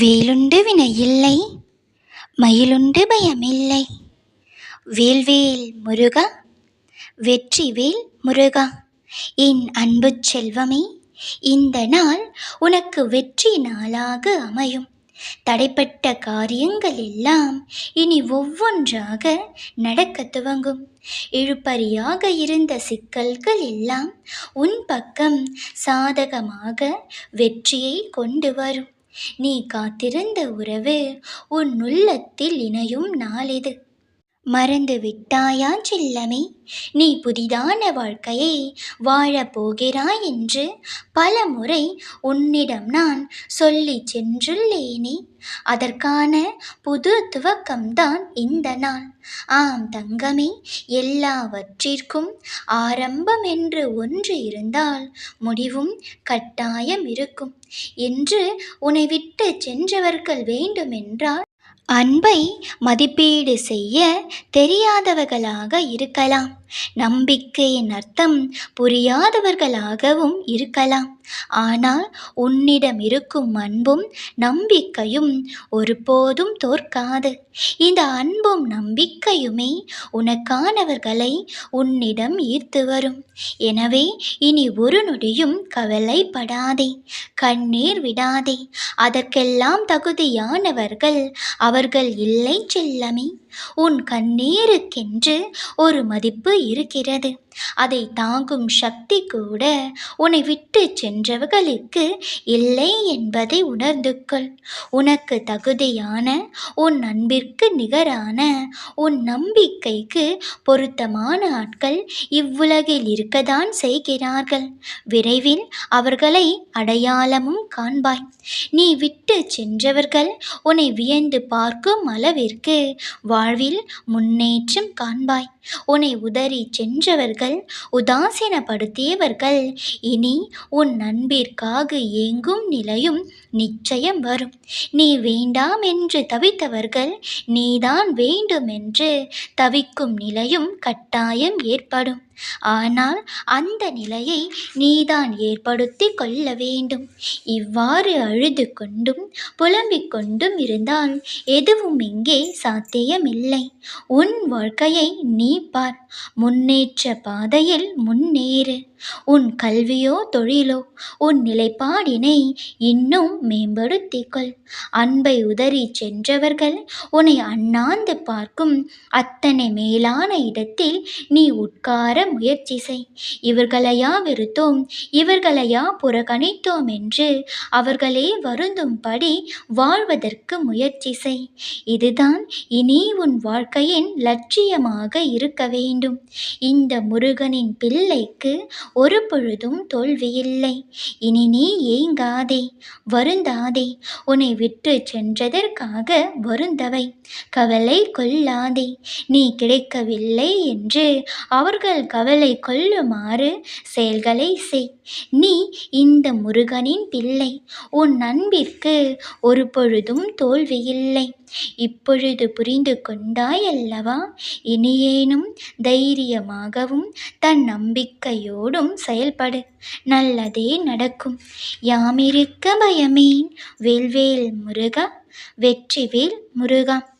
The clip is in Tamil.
வேலுண்டு வினையில்லை மயிலுண்டு பயமில்லை. வேல்வேல் முருகா வெற்றிவேல் முருகா என் அன்பு செல்வமே இந்த நாள் உனக்கு வெற்றி நாளாக அமையும். தடைப்பட்ட காரியங்கள் எல்லாம் இனி ஒவ்வொன்றாக நடக்க துவங்கும். இழுப்பறியாக இருந்த சிக்கல்கள் எல்லாம் உன் பக்கம் சாதகமாக வெற்றியை கொண்டு வரும். நீ காத்திருந்த உறவு உன் உள்ளத்தில் இணையும் நாளிது. மறந்து விட்டாயா செல்லமே? நீ புதிதான வாழ்க்கையை வாழப்போகிறாய் என்று பல முறை உன்னிடம் நான் சொல்லி சென்றுள்ளேனே. அதற்கான புது துவக்கம்தான் இந்த நாள். ஆம் தங்கமே எல்லாவற்றிற்கும் ஆரம்பம் என்று ஒன்று இருந்தால் முடிவும் கட்டாயம் இருக்கும். என்று உன்னை விட்டு சென்றவர்கள் வேண்டுமென்றால் அன்பை மதிப்பீடு செய்ய தெரியாதவர்களாக இருக்கலாம். நம்பிக்கையின் அர்த்தம் புரியாதவர்களாகவும் இருக்கலாம். ஆனால் உன்னிடம் இருக்கும் அன்பும் நம்பிக்கையும் ஒருபோதும் தோற்காது. இந்த அன்பும் நம்பிக்கையுமே உனக்கானவர்களை உன்னிடம் ஈர்த்து வரும். எனவே இனி ஒரு நொடியும் கவலைப்படாதே கண்ணீர் விடாதே. அதற்கெல்லாம் தகுதியானவர்கள் அவர்கள் இல்லை செல்லமே. உன் கண்ணீருக்கென்று ஒரு மதிப்பு இருக்கிறது. அதை தாங்கும் சக்தி கூட உன்னை விட்டு சென்றவர்களுக்கு இல்லை என்பதை உணர்ந்து கொள் உனக்கு தகுதியான உன் அன்பிற்கு நிகரான உன் நம்பிக்கைக்கு பொருத்தமான ஆட்கள் இவ்வுலகில் இருக்கத்தான் செய்கிறார்கள். விரைவில் அவர்களை அடையாளமும் காண்பாய். நீ விட்டு சென்றவர்கள் உன்னை வியந்து பார்க்கும் அளவிற்கு வா வாழ்வில் முன்னேற்றம் காண்பாய். உன்னை உதறி சென்றவர்கள் உதாசீனப்படுத்தியவர்கள். இனி உன் அன்பிற்காக ஏங்கும் நிலையும் நிச்சயம் வரும். நீ வேண்டாம் என்று தவித்தவர்கள் நீதான் வேண்டும் என்று தவிக்கும் நிலையும் கட்டாயம் ஏற்படும். ஆனால் அந்த நிலையை நீதான் ஏற்படுத்தி கொள்ள வேண்டும். இவ்வாறு அழுது கொண்டும் புலம்பிக் கொண்டும் இருந்தால் எதுவும் இங்கே சாத்தியமில்லை. உன் வாழ்க்கையை நீ பார். முன்னேற்ற பாதையில் முன்னேறு. உன் கல்வியோ தொழிலோ உன் நிலைப்பாடினை இன்னும் மேம்படுத்திக்கொள். அன்பை உதறி சென்றவர்கள் உன்னை அண்ணாந்து பார்க்கும் அத்தனை மேலான இடத்தில் நீ உட்கார முயற்சி செய். இவர்களையா வெறுத்தோம் இவர்களையா புறக்கணித்தோம் என்று அவர்களே வருந்தும்படி வாழ்வதற்கு முயற்சி செய். இதுதான் இனி உன் வாழ்க்கையின் லட்சியமாக இருக்க வேண்டும். இந்த முருகனின் பிள்ளைக்கு ஒரு பொழுதும் தோல்வியில்லை இனி நீ ஏங்காதே வருந்தாதே. உன்னை விட்டு சென்றதற்காக வருந்தவை. கவலை கொள்ளாதே நீ கிடைக்கவில்லை என்று அவர்கள் கவலை கொள்ளுமாறு செயல்களை செய். நீ இந்த முருகனின் பிள்ளை உன் அன்பிற்கு ஒரு பொழுதும் தோல்வியில்லை இப்பொழுது புரிந்து கொண்டாய் அல்லவா இனியேனும் தைரியமாகவும் தன் நம்பிக்கையோடும் செயல்படு. நல்லதே நடக்கும். யாமிருக்க பயமேன். வேல்வேல் முருகா. வெற்றிவேல் முருகா.